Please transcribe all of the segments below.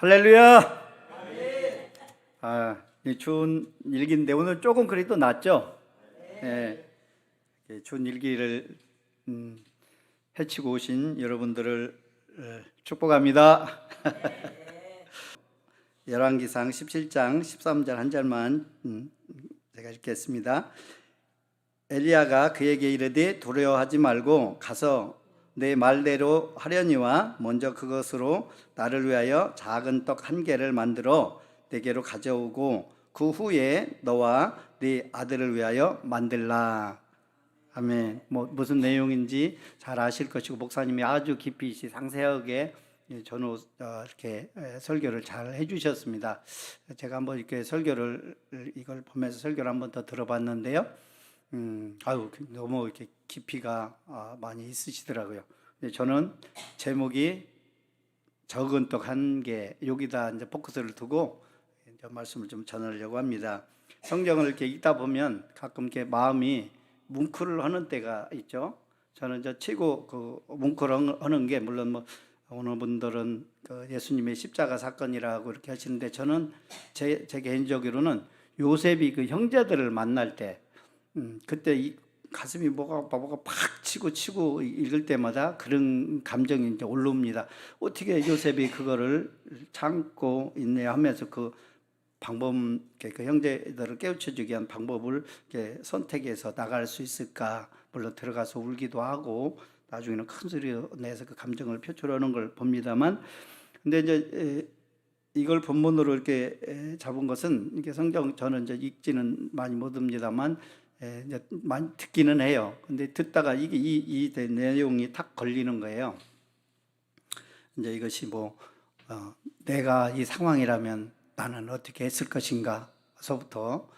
할렐루야. 아, 이 추운 일기인데 오늘 조금 그래도 낫죠? 네. 이 추운 일기를 음, 해치고 오신 여러분들을 어, 축복합니다. 열왕기상 17장 13절 한 절만 음, 제가 읽겠습니다. 엘리야가 그에게 이르되 두려워하지 말고 가서 내 말대로 하려니와 먼저 그것으로 나를 위하여 작은 떡 한 개를 만들어 내게로 가져오고 그 후에 너와 네 아들을 위하여 만들라. 아멘. 뭐 무슨 내용인지 잘 아실 것이고 목사님이 아주 깊이 상세하게 전후 어, 이렇게 설교를 잘 해주셨습니다. 제가 한번 이렇게 설교를 이걸 보면서 설교를 한번 더 들어봤는데요. 음, 아유 너무 이렇게 깊이가 아, 많이 있으시더라고요. 저는 제목이 적은 떡 한 개 여기다 이제 포커스를 두고 이제 말씀을 좀 전하려고 합니다. 성경을 이렇게 읽다 보면 가끔 이렇게 마음이 뭉클을 하는 때가 있죠. 저는 저 최고 그 뭉클 하는 게 물론 뭐 어느 분들은 그 예수님의 십자가 사건이라고 이렇게 하시는데 저는 제, 제 개인적으로는 요셉이 그 형제들을 만날 때 음, 그때 이 가슴이 뭐가 뭐가 팍 치고 치고 읽을 때마다 그런 감정이 이제 올라옵니다. 어떻게 요셉이 그거를 참고 있네요 하면서 그 방법, 그 형제들을 깨우쳐주기 위한 방법을 이렇게 선택해서 나갈 수 있을까? 물론 들어가서 울기도 하고 나중에는 큰 소리 내서 그 감정을 표출하는 걸 봅니다만, 근데 이제 이걸 본문으로 이렇게 잡은 것은 이게 성경 저는 이제 읽지는 많이 못합니다만 이제 많이 듣기는 해요. 근데 듣다가 이게 이, 이 내용이 탁 걸리는 거예요. 이제 이것이 뭐 어, 내가 이 상황이라면 나는 어떻게 했을 것인가서부터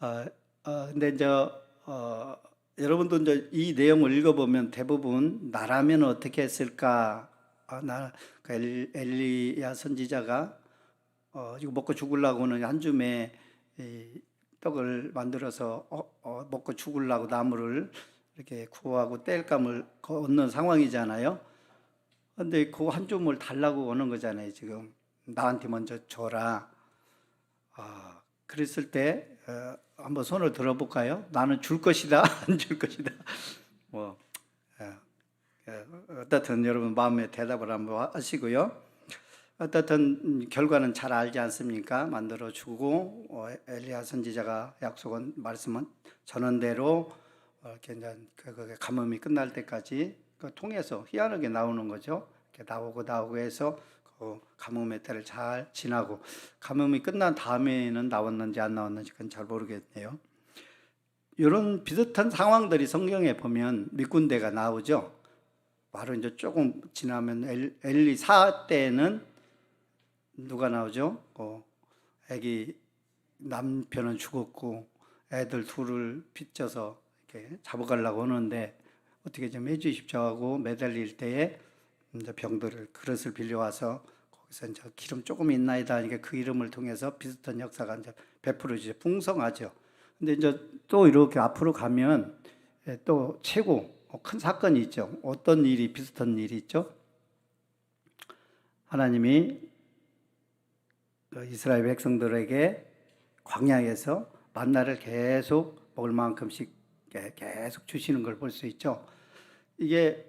어, 어, 근데 이제 어, 여러분도 이제 이 내용을 읽어보면 대부분 나라면 어떻게 했을까? 아, 나그 엘리야 선지자가 어, 이거 먹고 죽으려고는 한 줌에 이 떡을 만들어서 어, 어, 먹고 죽으려고 나무를 이렇게 구하고 땔감을 걷는 상황이잖아요. 근데 그 한 줌을 달라고 오는 거잖아요. 지금 나한테 먼저 줘라. 아, 그랬을 때 어, 한번 손을 들어볼까요? 나는 줄 것이다, 안 줄 것이다. 뭐 어, 어, 어떻든 여러분 마음의 대답을 한번 하시고요. 어떻든 결과는 잘 알지 않습니까? 만들어 주고 어, 엘리야 선지자가 약속한 말씀은 전원대로 어, 이렇게 그, 그 가뭄이 끝날 때까지 그 통해서 희한하게 나오는 거죠. 이렇게 나오고 나오고 해서 그 가뭄의 때를 잘 지나고 가뭄이 끝난 다음에는 나왔는지 안 나왔는지 그건 잘 모르겠네요. 이런 비슷한 상황들이 성경에 보면 몇 군데가 나오죠. 바로 이제 조금 지나면 엘, 엘리 사 때는 누가 나오죠? 어, 애기 남편은 죽었고 애들 둘을 빚져서 이렇게 잡아가려고 하는데 어떻게 좀 해주십시오 하고 매달릴 때에 이제 병들을 그릇을 빌려와서 거기서 이제 기름 조금 있나이다 하니까 그 이름을 통해서 비슷한 역사가 이제 베풀어지죠. 풍성하죠. 근데 이제 또 이렇게 앞으로 가면 예, 또 최고 큰 사건이 있죠. 어떤 일이 비슷한 일이 있죠? 하나님이 그 이스라엘 백성들에게 광야에서 만나를 계속 먹을 만큼씩 계속 주시는 걸 볼 수 있죠. 이게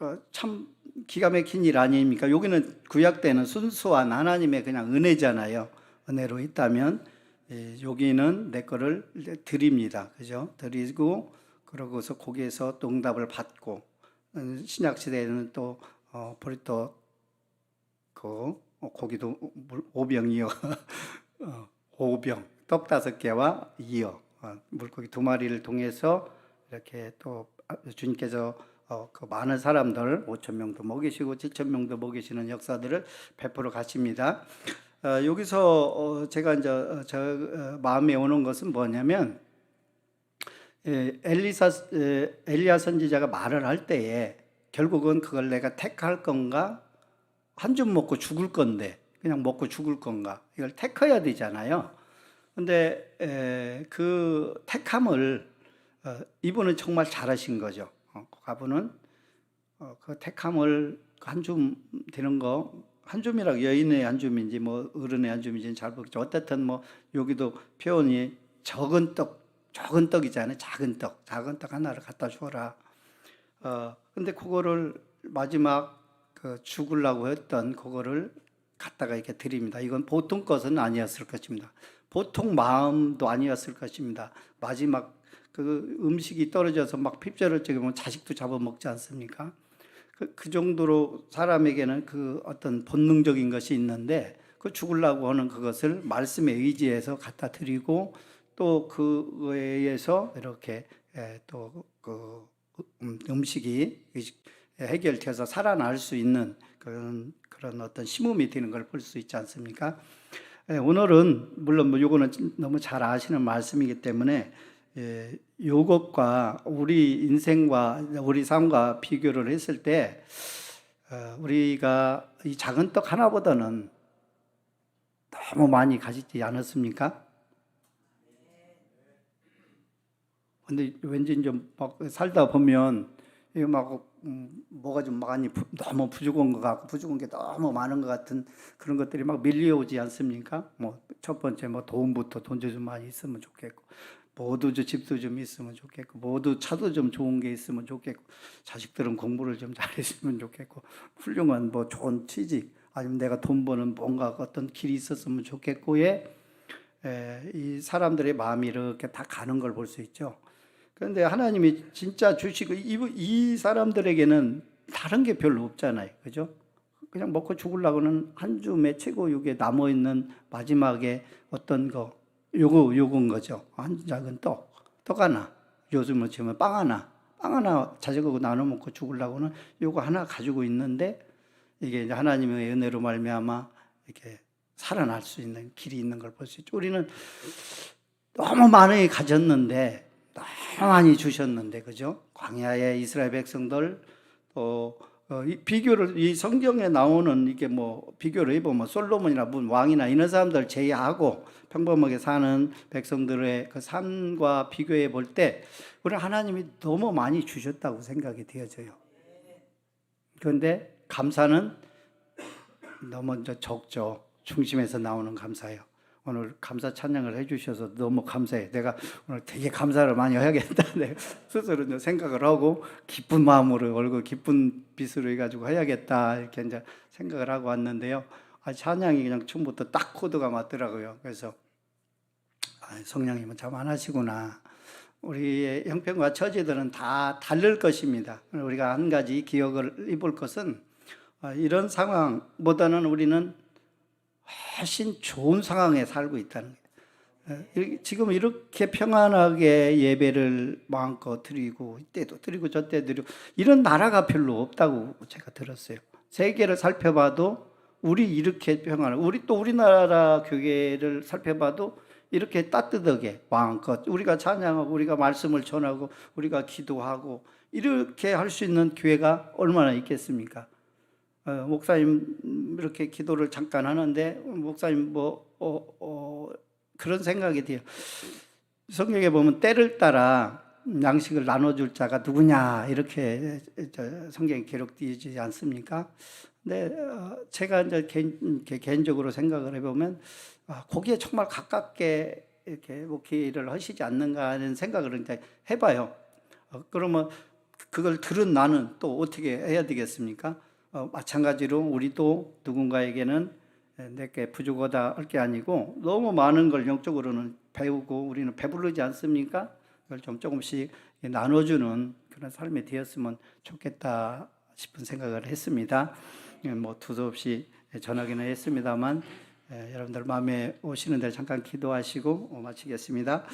어, 참 기가 막힌 일 아닙니까? 여기는 구약 때는 순수한 하나님의 그냥 은혜잖아요. 은혜로 있다면 여기는 내 거를 드립니다. 그죠? 드리고 그러고서 거기에서 또 응답을 받고 어, 신약 시대에는 또 어, 보리토 그 고기도 오병이어 오병 떡 다섯 개와 이어 물고기 두 마리를 통해서 이렇게 또 주님께서 어, 그 많은 사람들 5천 명도 먹이시고 7천 명도 먹이시는 역사들을 베풀어 가십니다. 어, 여기서 어, 제가 이제 어, 저 어, 마음에 오는 것은 뭐냐면 에, 엘리사 에, 엘리야 선지자가 말을 할 때에 결국은 그걸 내가 택할 건가 한 줌 먹고 죽을 건데 그냥 먹고 죽을 건가 이걸 택해야 되잖아요. 근데 에, 그 택함을 어, 이분은 정말 잘하신 거죠. 어, 가분은 어, 그 택함을 한 줌 되는 거 한 줌이라 여인의 한 줌인지 뭐 어른의 한 줌인지는 잘 모르겠죠. 어쨌든 뭐 여기도 표현이 적은 떡, 적은 떡이잖아요. 작은 떡, 작은 떡 하나를 갖다 주어라. 어 근데 그거를 마지막 그 죽으려고 했던 그거를 갖다가 이렇게 드립니다. 이건 보통 것은 아니었을 것입니다. 보통 마음도 아니었을 것입니다. 마지막 그 음식이 떨어져서 막 핍절을 찍으면 자식도 잡아먹지 않습니까? 그, 그 정도로 사람에게는 그 어떤 본능적인 것이 있는데 그 죽으려고 하는 그것을 말씀에 의지해서 갖다 드리고 또 그거에 의해서 이렇게 또 그 음식이 해결돼서 살아날 수 있는 그런 그런 어떤 심음이 되는 걸 볼 수 있지 않습니까? 예, 오늘은 물론 뭐 요거는 너무 잘 아시는 말씀이기 때문에 예, 요것과 우리 인생과 우리 삶과 비교를 했을 때 어, 우리가 이 작은 떡 하나보다는 너무 많이 가지지 않았습니까? 근데 왠지 좀막 살다 보면 이거 막 음, 뭐가 좀 많이 부- 너무 부족한 것 같고 부족한 게 너무 많은 것 같은 그런 것들이 막 밀려오지 않습니까? 뭐 첫 번째 뭐 돈부터 돈도 좀 많이 있으면 좋겠고 모두 저 집도 좀 있으면 좋겠고 모두 차도 좀 좋은 게 있으면 좋겠고 자식들은 공부를 좀 잘했으면 좋겠고 훌륭한 뭐 좋은 취직 아니면 내가 돈 버는 뭔가 어떤 길이 있었으면 좋겠고에 에, 이 사람들의 마음이 이렇게 다 가는 걸 볼 수 있죠. 그런데 하나님이 진짜 주시고 이, 이 사람들에게는 다른 게 별로 없잖아요. 그죠? 그냥 먹고 죽으려고는 한 줌의 최고육에 남아 있는 마지막에 어떤 거 요거 요건 거죠. 한 작은 떡, 떡 하나. 요즘은 지금 빵 하나, 빵 하나 자식하고 나눠 먹고 죽으려고는 요거 하나 가지고 있는데 이게 하나님의 은혜로 말미암아 이렇게 살아날 수 있는 길이 있는 걸 볼 수 있죠. 우리는 너무 많이 가졌는데 많이 주셨는데 그죠? 광야의 이스라엘 백성들 또 어, 이 비교를 이 성경에 나오는 이게 뭐 비교를 해보면 솔로몬이나 문 왕이나 이런 사람들 제외하고 평범하게 사는 백성들의 그 삶과 비교해 볼 때 우리 하나님이 너무 많이 주셨다고 생각이 되어져요. 그런데 감사는 너무 적죠. 중심에서 나오는 감사예요. 오늘 감사 찬양을 해주셔서 너무 감사해. 내가 오늘 되게 감사를 많이 해야겠다. 스스로 이제 생각을 하고 기쁜 마음으로 얼굴 기쁜 빛으로 해가지고 해야겠다 이렇게 이제 생각을 하고 왔는데요. 아, 찬양이 그냥 처음부터 딱 코드가 맞더라고요. 그래서 아, 성령님은 참 안 하시구나. 우리의 형편과 처지들은 다 다를 것입니다. 우리가 한 가지 기억을 해볼 것은 아, 이런 상황보다는 우리는 훨씬 좋은 상황에 살고 있다는 거예요. 예, 지금 이렇게 평안하게 예배를 마음껏 드리고 이때도 드리고 저때 드리고 이런 나라가 별로 없다고 제가 들었어요. 세계를 살펴봐도 우리 이렇게 평안을 우리 또 우리나라 교회를 살펴봐도 이렇게 따뜻하게 마음껏 우리가 찬양하고 우리가 말씀을 전하고 우리가 기도하고 이렇게 할 수 있는 교회가 얼마나 있겠습니까? 어, 목사님 이렇게 기도를 잠깐 하는데 목사님 뭐 어, 어, 그런 생각이 돼요. 성경에 보면 때를 따라 양식을 나눠줄 자가 누구냐 이렇게 저 성경에 기록되지 않습니까? 근데 어, 제가 이제 개인, 개인적으로 생각을 해보면 아, 거기에 정말 가깝게 이렇게 목회를 하시지 않는가 하는 생각을 이제 해봐요. 어, 그러면 그걸 들은 나는 또 어떻게 해야 되겠습니까? 어, 마찬가지로 우리도 누군가에게는 내게 부족하다 할 게 아니고 너무 많은 걸 영적으로는 배우고 우리는 배부르지 않습니까? 그걸 좀 조금씩 나눠주는 그런 삶이 되었으면 좋겠다 싶은 생각을 했습니다. 예, 뭐 두서없이 전하기는 했습니다만 예, 여러분들 마음에 오시는 데 잠깐 기도하시고 마치겠습니다.